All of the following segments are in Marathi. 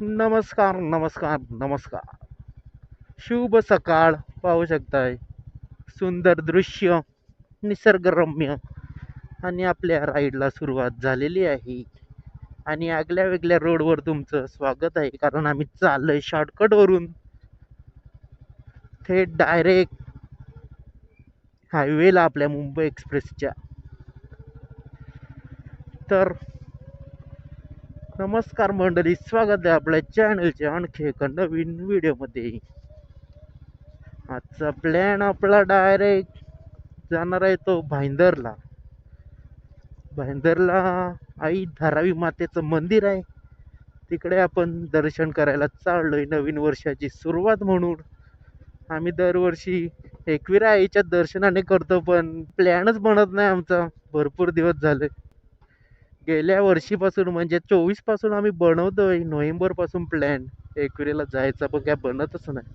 नमस्कार नमस्कार नमस्कार. शुभ सकाळ पाहू शकताय. सुंदर दृश्य निसर्गरम्य आणि आपल्या राईडला सुरुवात झालेली आहे. आणि आगल्या वेगळ्या रोडवर तुमचं स्वागत आहे कारण आम्ही चाललोय शॉर्टकटवरून थेट डायरेक्ट हायवेला आपल्या मुंबई एक्सप्रेसच्या तर नमस्कार मंडळी स्वागत आहे आपल्या चॅनलच्या आणखी एका नवीन व्हिडिओमध्ये आजचा प्लॅन आपला डायरेक्ट जाणार आहे तो भाईंदरला. भाईंदरला आई धारावी मातेचं मंदिर आहे. तिकडे आपण दर्शन करायला चाललोय नवीन वर्षाची सुरुवात म्हणून. आम्ही दरवर्षी एकविरा आईच्या दर्शनाने करतो पण प्लॅनच बनत नाही आमचा. भरपूर दिवस झाले. गेल्या वर्षीपासून म्हणजे चोवीसपासून आम्ही बनवतोय नोव्हेंबरपासून प्लॅन एकविरेला जायचा पण काय बनतच नाही.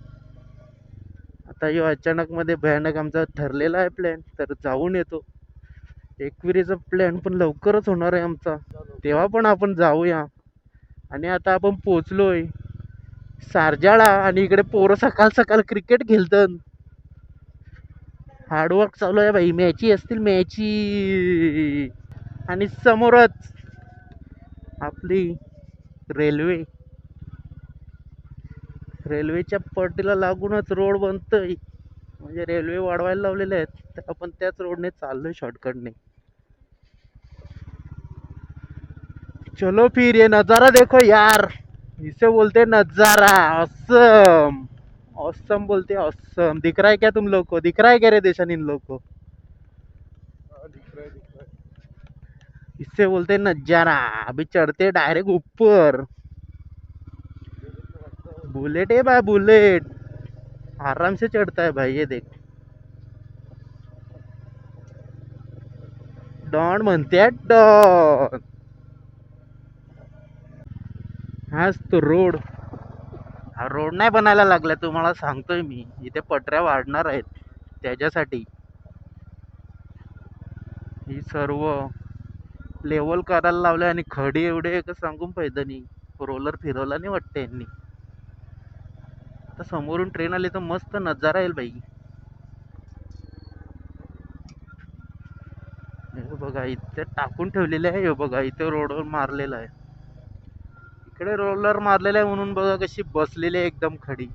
आता यो अचानक मध्ये भयानक आमचा ठरलेला आहे प्लॅन तर जाऊन येतो. एकविरेचा प्लॅन पण लवकरच होणार आहे आमचा. तेव्हा पण आपण जाऊया. आणि आता आपण पोचलोय सारजाळा आणि इकडे पोरं सकाळ सकाळ क्रिकेट खेळतात. हार्डवर्क चालू आहे भाई मॅची असतील मॅची. आणि समोरच आपली रेल्वे. रेल्वेच्या पट्टीला लागूनच रोड बनतोय. म्हणजे रेल्वे वाढवायला लावलेले आहेत तर आपण त्याच रोडने चाललोय शॉर्टकटने चलो फिर ये नजारा देखो यार. इसे बोलते नजारा औसम औसम बोलते हैं दिख रहा है क्या तुम लोग को? दिख रहा है क्या रे देशन इन लोग को? इससे बोलते नजारा। अभी चढ़ते डायरेक्ट ऊपर। बुलेट है भाई बुलेट आराम से चढ़ता है भाई ये देख। डॉन म्हणते आहे डॉन हाच तो रोड हा रोड नाही बनायला लागला तुम्हाला सांगतोय मी. इथे पटऱ्या वाढणार आहेत त्याच्यासाठी. ही सर्व लेवल करायला लावले आणि खडी एवढे का सांगून पाहिजे नाही. रोलर फिरवला नाही वाटतं यांनी. आता समोरून ट्रेन आली तर मस्त नजारा येईल बाई. हे बघा इथे टाकून ठेवलेले आहे हे बघा इथे रोडवर मारलेला आहे. इकडे रोलर मारलेला आहे म्हणून बघा कशी बसलेली आहे एकदम खडी.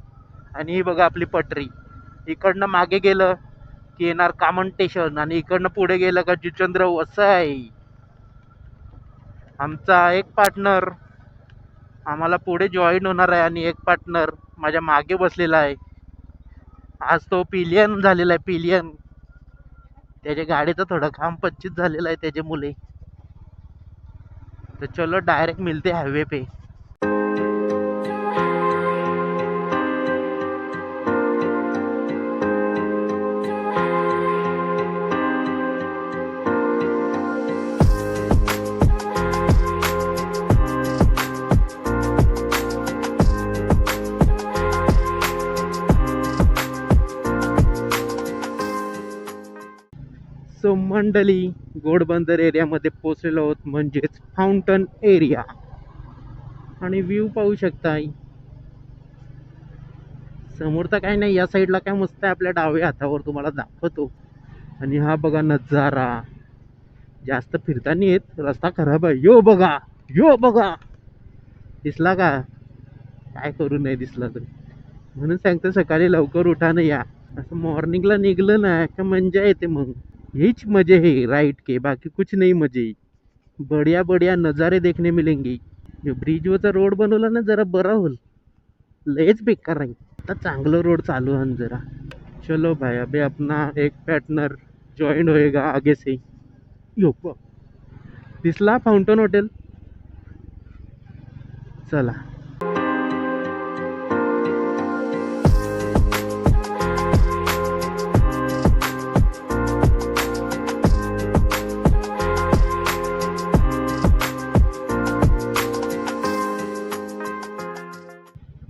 आणि ही बघा आपली पटरी. इकडनं मागे गेलं की येणार कामन स्टेशन आणि इकडनं पुढे गेलं का जिचंद्र वसाई आमचा एक पार्टनर आम्हाला पुढे जॉईन होणार आहे आणि एक पार्टनर माझ्या मागे बसलेला आहे. आज तो पिलियन झालेला आहे पिलियन त्याच्या गाडीचं थोडं काम पच्चीस झालेलं आहे त्याचे मुले. तर चलो डायरेक्ट मिलते हायवे पे. सो मंडली गोडबंदर एरियामध्ये पोचलेलो आहोत म्हणजेच फाउंटन एरिया आणि व्ह्यू पाहू शकताय तर काही नाही या साईडला काय मस्त आहे आपल्या डाव्या हातावर तुम्हाला दाखवतो. आणि हा बघा नजारा. जास्त फिरताना येत रस्ता खराब आहे. यो बघा यो बघा. दिसला का? काय करू नाही दिसला तर. म्हणून सांगतो सकाळी लवकर उठा ना या. असं मॉर्निंगला निघलं ना का मजा येते मग. हीच मजे है राइड के बाकी कुछ नहीं मजे बढ़िया बढ़िया नज़ारे देखने मिलेंगे. हे ब्रिजवरचा रोड बनवला ना जरा बरा होईल लयच बेकार राहील आता चांगलं रोड चालू आहे जरा. चलो भाई अभी अपना एक पार्टनर जॉईन होएगा आगे से यो दिसला फाउंटन हॉटेल चला.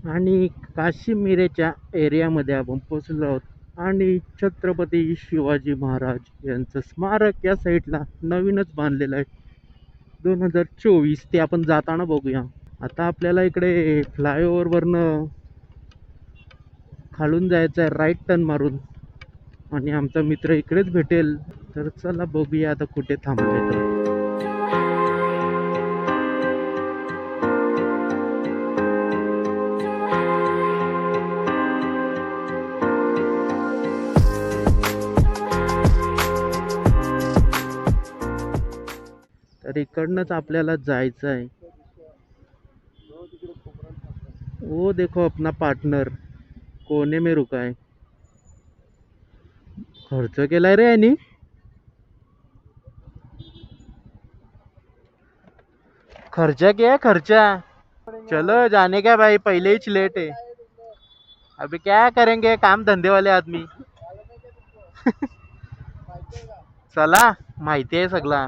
आणि काश्मीरेच्या एरियामध्ये आपण पोचलो आहोत. आणि छत्रपती शिवाजी महाराज यांचं स्मारक या साईडला नवीनच बांधलेलं आहे. दोन हजार चोवीस ते आपण जाताना बघूया. आता आपल्याला इकडे फ्लायओव्हरवरनं खालून जायचं आहे राईट टर्न मारून. आणि आमचा मित्र इकडेच भेटेल. तर चला बघूया आता कुठे थांबतो रेकडनंच आपल्याला जायचं आहे. वो देखो अपना पार्टनर कोने में रुका है खर्च केलाय रे यांनी. खर्चा क्या खर्चा. चलो जाने का भाई पहले ही लेट है. अभी क्या करेंगे? काम धंदे वाले आदमी. चला माहिती आहे सगळा.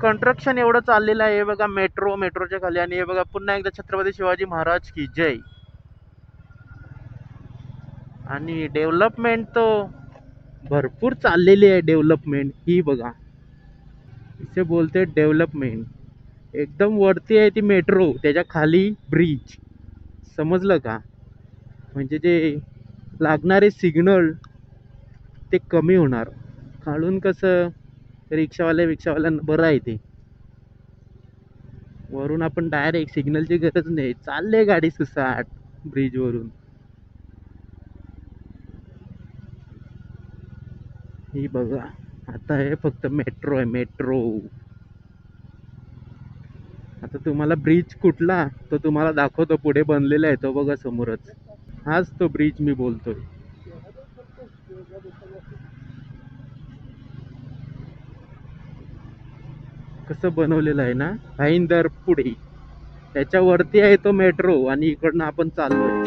कंस्ट्रक्शन एवढं चाललेलं आहे. हे बघा मेट्रो मेट्रोच्या खाली. आणि हे बघा पुन्हा एकदा छत्रपती शिवाजी महाराज की जय. आणि डेव्हलपमेंट तो भरपूर चाललेली आहे डेव्हलपमेंट ही बघा. इसे बोलते डेव्हलपमेंट एकदम वरती आहे ती मेट्रो त्याच्याखाली ब्रिज समजलं का? म्हणजे जे लागणारे सिग्नल ते कमी होणार. खालून कसं रिक्षावाल्या रिक्षावाल्यांना बरं आहे ते. वरून आपण डायरेक्ट सिग्नलची गरज नाही. चालले गाडी सुसाट ब्रिजवरून ही बघा आता हे फक्त मेट्रो आहे मेट्रो आता तुम्हाला ब्रिज कुठला तो तुम्हाला दाखवतो पुढे बनलेला आहे तो बघा समोरच. हाच तो ब्रिज मी बोलतोय. कसं बनवलेलं आहे ना? भाईंदर पुढे. त्याच्यावरती आहे तो मेट्रो आणि इकडनं आपण चाललोय.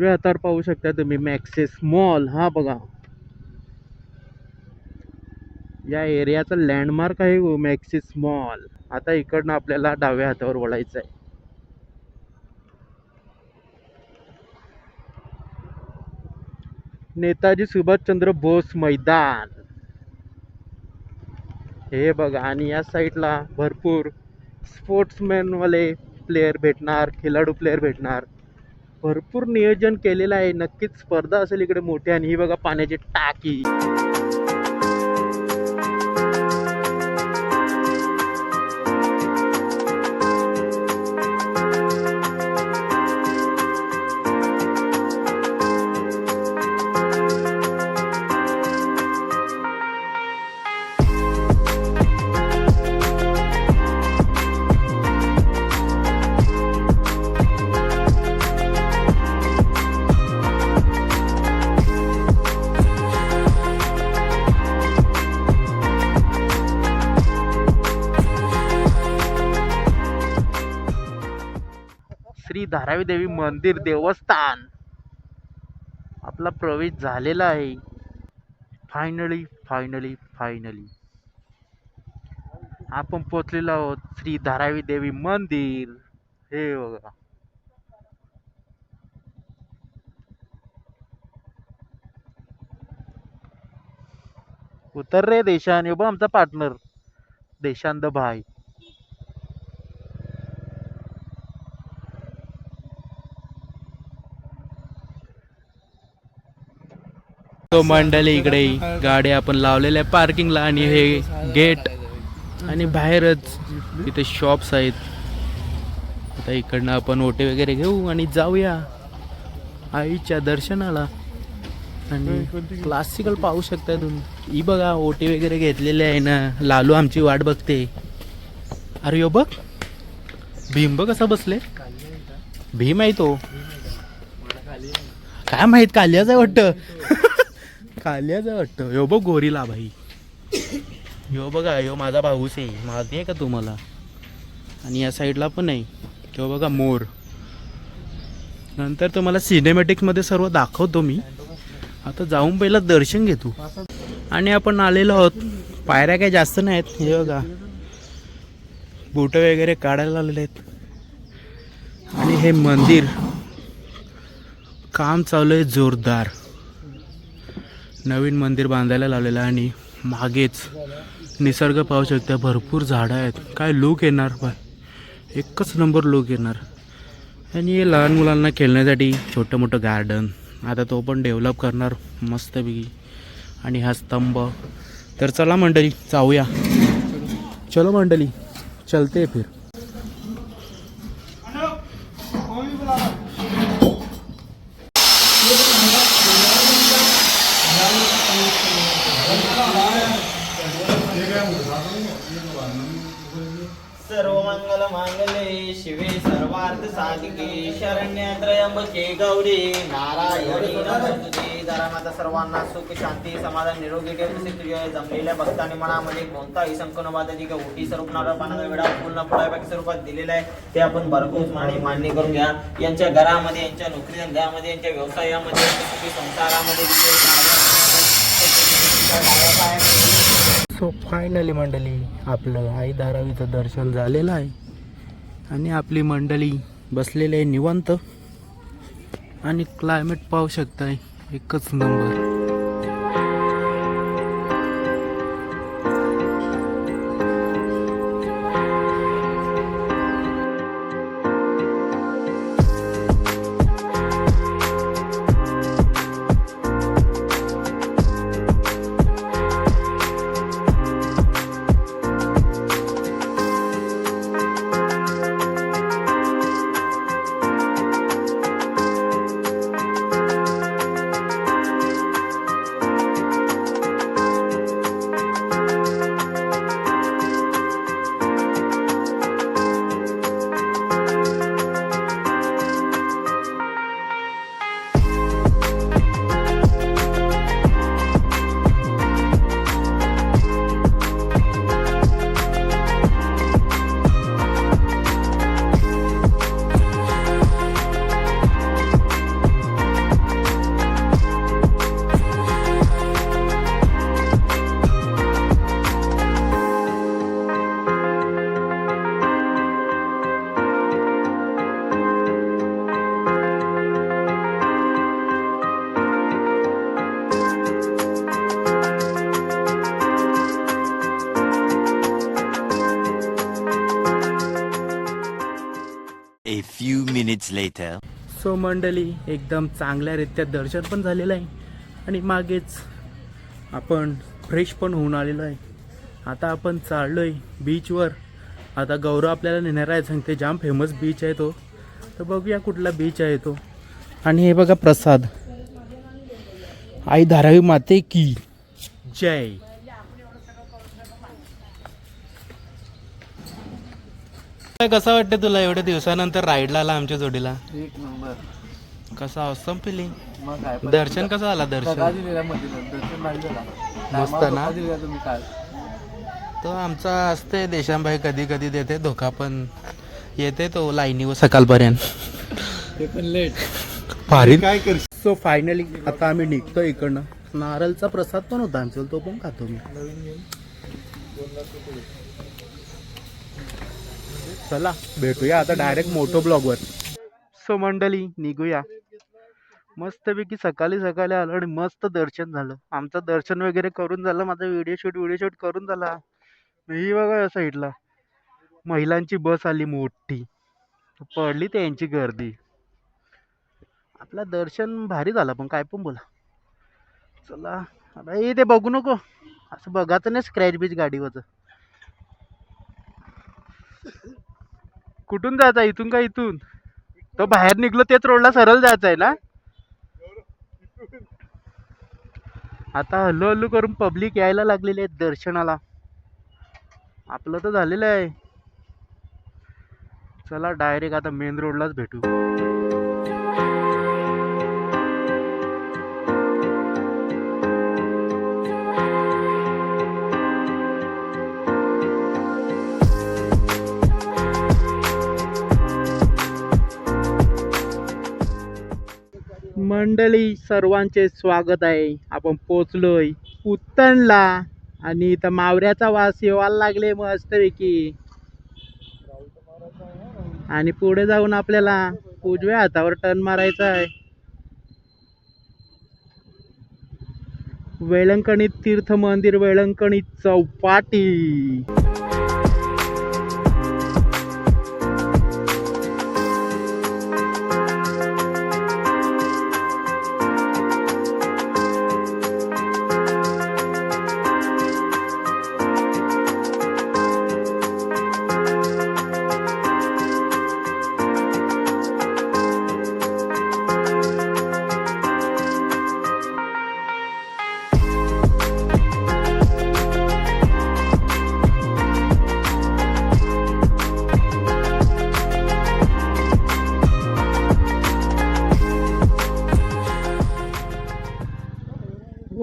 उजव्या हातावर पाहू शकता तुम्ही. मॅक्सेस मॉल हा बघा. या एरियाचा लँडमार्क आहे हो मॅक्सिस मॉल आता इकडनं आपल्याला डाव्या हातावर वळायचं आहे नेताजी सुभाषचंद्र बोस मैदान. हे बघा आणि या साईडला भरपूर स्पोर्ट्समॅनवाले प्लेयर भेटणार खेळाडू प्लेयर भेटणार. भरपूर नियोजन केलेलं आहे. नक्कीच स्पर्धा असेल इकडे मोठी आणि ही बघा पाण्याची टाकी. मंदिर देवस्थान. आपला प्रवेश झालेला आहे. फायनली फायनली फायनली आपण पोचलेलो आहोत श्री धारावी देवी मंदिर. हे बघा. उतर रे देशान यो बघ आमचा पार्टनर देशांत भाई. तो मंडळी इकडे गाडी आपण लावलेल्या पार्किंगला आणि हे गेट आणि बाहेरच इथे शॉप्स आहेत. आता इकडनं आपण ओटे वगैरे घेऊ आणि जाऊया आईच्या दर्शनाला. आणि क्लासिकल पाहू शकता तुम्ही. ही बघा ओटे वगैरे घेतलेले आहे ना. लालू आमची वाट बघते. अरे यो बघ. भीम बघ कसा बसले. भीम आहे तो. काय माहीत काल्याच आहे वाटतं. काल्याच वाटतं. यो बघ गोरीला भाई यो बघा यो माझा भाऊच आहे. माहिती आहे का तुम्हाला आणि या साईडला पण आहे. तो बघा मोर. नंतर तुम्हाला सिनेमॅटिक्समध्ये सर्व दाखवतो मी. आता जाऊन पहिला दर्शन घेतो आणि आपण आलेलो आहोत. पायऱ्या काही जास्त नाहीत. हे बघा. बोट वगैरे काढायला आलेले आहेत. आणि हे मंदिर. काम चालू आहे जोरदार. नवीन मंदिर बांधायला लावलेलं आहे आणि मागेच निसर्ग पाहू शकता भरपूर झाडं आहेत. काय लूक येणार? बाय एकच नंबर लूक येणार. आणि हे लहान मुलांना खेळण्यासाठी छोटं मोठं गार्डन आता तो पण डेव्हलप करणार मस्तपैकी. आणि हा स्तंभ. तर चला मंडळी जाऊया. चलो मंडळी चलते फिर. मांगले शिवे सर्वार्थ साधिके शरण्य त्रयंबके गौरी नारायणी नमोस्तुते. धर्माता सर्वांना सुख शांती समाधान निरोगी ठेवून तुझ्या जमलेल्या भक्तांनी मनामध्ये कोणताही संकन बाधाची का उठी स्वरूप नारळ पाण्याचा वेळा पूर्ण फळापैकी स्वरूपात दिलेला आहे ते आपण भरपूर माने मान्य करून घ्या. यांच्या घरामध्ये यांच्या नोकरी धंद्यामध्ये यांच्या व्यवसायामध्ये संसारामध्ये सो फायनली मंडळी आपलं आई धारावीचं दर्शन झालेलं आहे. आणि आपली मंडळी बसलेली आहे निवांत. आणि क्लायमेट पाहू शकताय एकच नंबर minutes later. सो मंडळी एकदम चांगल्यारीत्या दर्शन पण झालेलं आहे. आणि मागेच आपण फ्रेश पण होऊन आलेलो आहे. आता आपण चाललो आहे बीचवर आता गौरव आपल्याला नेणार आहे सांगते जाम फेमस बीच आहे तो. तर बघूया कुठला बीच आहे तो. आणि हे बघा प्रसाद. आई धारावी माते की. जय. कसं वाटतं तुला एवढ्या दिवसानंतर राईडला आला आमच्या जोडीला? एक नंबर. कसा ऑसम फिलिंग मग काय पण. दर्शन कसं झाला दर्शन? सकाळ दिलेला मंदिरात. दर्शन भारी झाला. मस्त ना? धोका दिलेला तुम्ही काल. तो आमचा असते देशांबाई कधी कधी देते धोका पण येते तो लाईनीवर सकाळपर्यंत. ते पण लेट भारी. काय कर सो फायनली आता आम्ही निघतो इकडनं. नारळचा प्रसाद पण होता आमचा तो पण खातो मी. चला भेटूया आता डायरेक्ट मोटो ब्लॉगवर सो मंडळी निघूया. मस्तपैकी सकाळी सकाळी आलो आणि मस्त दर्शन झालं. आमचं दर्शन वगैरे करून झालं माझा व्हिडिओ शूट व्हिडिओ शूट करून झाला. ही बघा या साईडला महिलांची बस आली मोठी. पडली त्यांची गर्दी. आपला दर्शन भारी झाला पण काय पण बोला. चला आता हे ते बघू नको. असं बघायचं नाही स्क्रॅच बीच गाडीवरचं. कुठून जायचं? इथून का इथून? तो बाहेर निघलो तेच रोडला सरळ जायचं आहे ना? आता हल्लू हल्लू करून पब्लिक यायला लागलेली आहे दर्शनाला. आपलं तर झालेलं आहे. चला डायरेक्ट आता मेन रोडलाच भेटू. मंडळी सर्वांचे स्वागत आहे. आपण पोचलोय उत्तणला आणि इथं मावऱ्याचा वास येवायला लागले मस्तपैकी. आणि पुढे जाऊन आपल्याला उजव्या हातावर टर्न मारायचा आहे. वेळंकणीत तीर्थ मंदिर वेळंकणीत चौपाटी.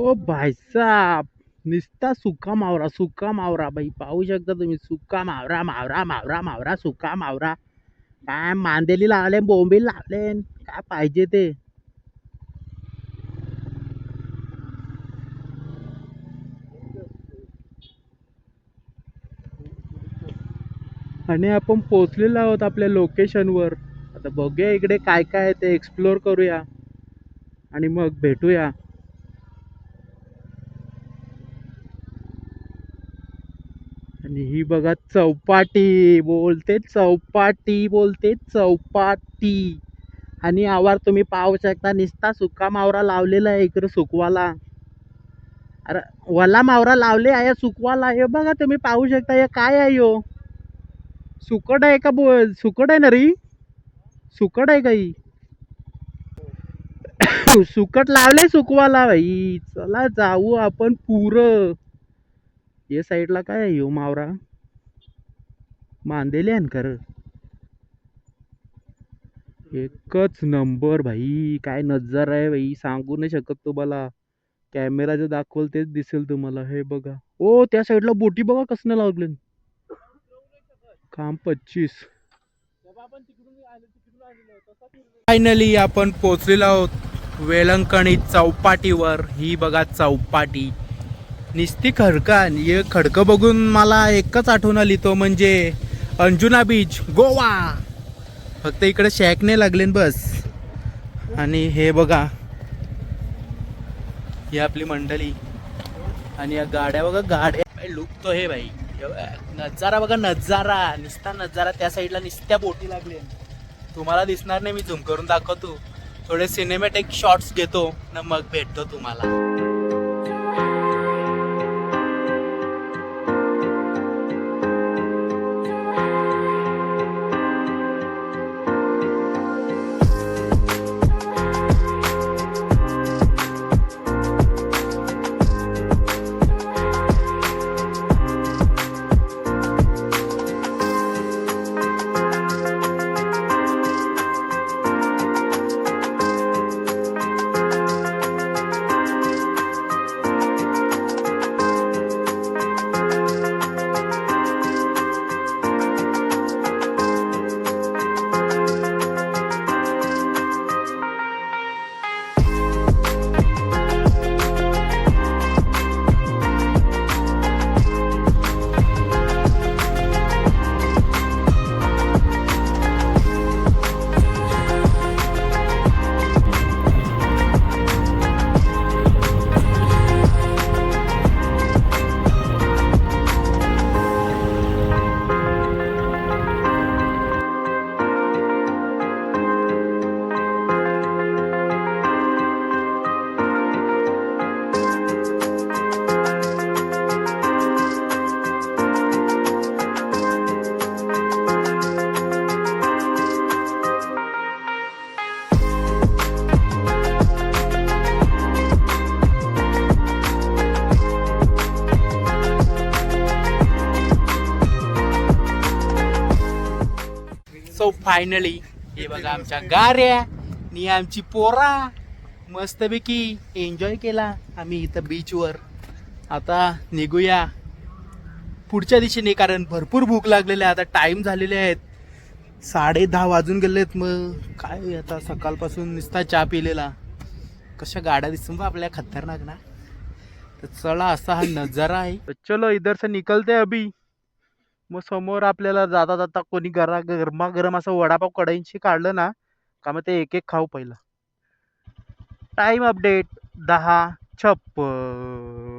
ओ भाईसाब निस्ता सुका मावरा सुका मावरा बाई पाहू शकता तुम्ही सुका मावरा मावरा मावरा मावरा सुका मावरा. काय मांदेली लावले बोंबील लावले काय पाहिजे ते? आणि आपण पोचलेलो आहोत आपल्या लोकेशनवर. आता बघूया इकडे काय काय आहे ते एक्सप्लोर करूया. आणि मग भेटूया. आणि ही बघा चौपाटी बोलते चौपाटी बोलते चौपाटी. आणि आवार तुम्ही पाहू शकता निस्ता सुका मावरा लावलेला आहे इकडं सुकवाला. अरे वला मावरा लावले आहे सुकवाला हे बघा तुम्ही पाहू शकता हे काय आहे यो? सुकट आहे का बो सुकट आहे ना री? सुकट आहे काही सुकट लावले सुकवाला भाई चला जाऊ आपण पुरं. या साईडला काय आहे यो मावरा? मांदेले आहे कर एकच नंबर भाई काय नजर आहे भाई सांगू नाही शकत तुम्हाला. कॅमेरा जे दाखवल तेच दिसेल तुम्हाला हे बघा. ओ त्या साईडला बोटी बघा कसं लागले काम पच्चीस. फायनली आपण पोचलेलो आहोत वेलंकणी चौपाटीवर. ही बघा चौपाटी. निस्ती खडकान. हे खडकं बघून मला एकच आठवण आली तो म्हणजे अंजुना बीच गोवा. फक्त इकडे शॅक नाही लागले बस. आणि हे बघा. ही आपली मंडळी. आणि या गाड्या बघा गाड्या. लुक तो हे भाई. नजारा बघा नजारा. निसता नजारा त्या साईडला निसत्या बोटी लागले. तुम्हाला दिसणार नाही मी झूम करून दाखवतो. थोडे सिनेमॅटिक शॉट्स घेतो. ना मग भेटतो तुम्हाला. फायनली हे बघा आमच्या गाऱ्या आणि आमची पोरा मस्तपैकी एन्जॉय केला आम्ही इथं बीचवर आता निघूया. पुढच्या दिशेने कारण भरपूर भूक लागलेली आहे. आता टाईम झालेले आहेत. साडे दहा वाजून गेलेत मग. काय आता सकाळपासून नुसता चहा पिलेला. कशा गाड्या दिसून बा आपल्या खतरनाक ना. तर चला असा हा नजारा आहे. चलो इधर से निकलते अभी. मग समोर आपल्याला जाता जाता कोणी गरा गरमा गरम असं वडापाव कढईंशी काढलं ना का मग ते एक एक खाऊ पहिलं. टाईम अपडेट दहा छप्पन.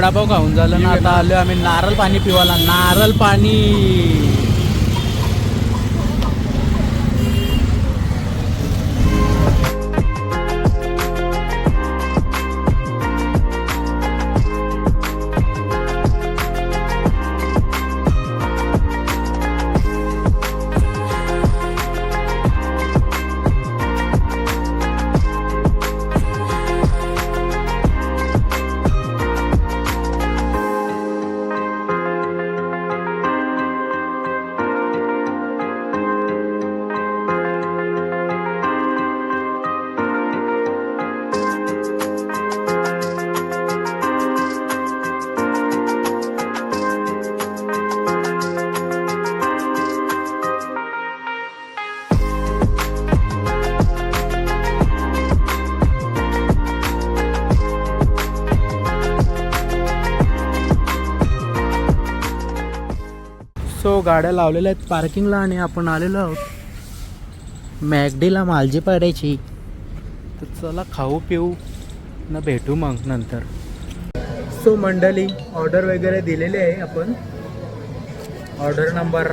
वडापाव खाऊन झालं ना आता आलो आम्ही नारळ पाणी पिवायला. नारळ पाणी. सो गाड्या लावलेल्या आहेत पार्किंगला आणि आपण आलेलो आहोत. मॅगडीला मालजी पाडायची. तर चला खाऊ पिऊ ना भेटू मग नंतर. सो मंडळी ऑर्डर वगैरे दिलेली आहे आपण. ऑर्डर नंबर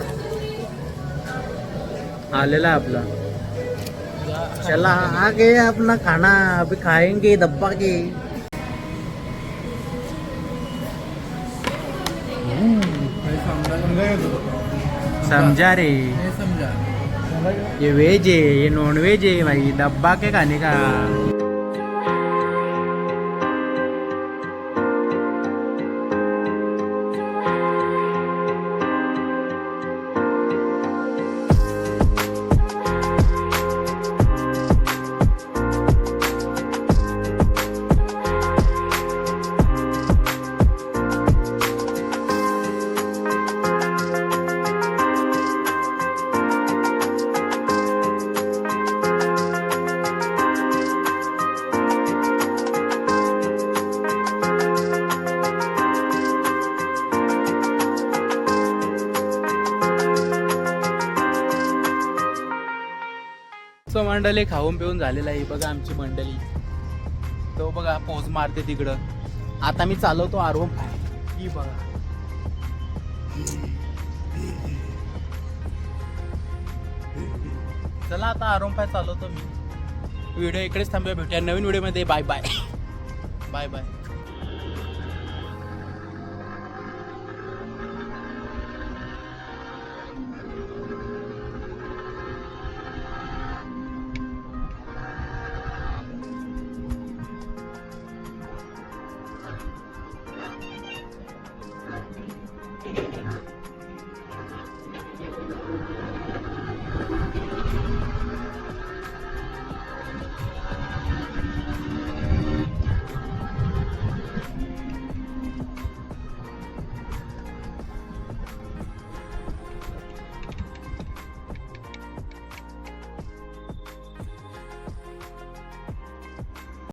आलेला आहे आपला. चला आ आगे अपना खाना. अभी खाएंगे दब्बा के समझा रे. ये वेज है ये नॉन वेज है भाई डब्बा के खाने का. मंडळी खाऊन पिऊन झालेला आहे. बघा आमची मंडळी. तो बघा पोज मारते तिकडं. आता मी चालवतो आरोप. ही बघा. चला आता आरोम पाय चालवतो मी. व्हिडिओ इकडेच थांबूया. भेटूया नवीन व्हिडिओमध्ये. Bye bye. Bye bye.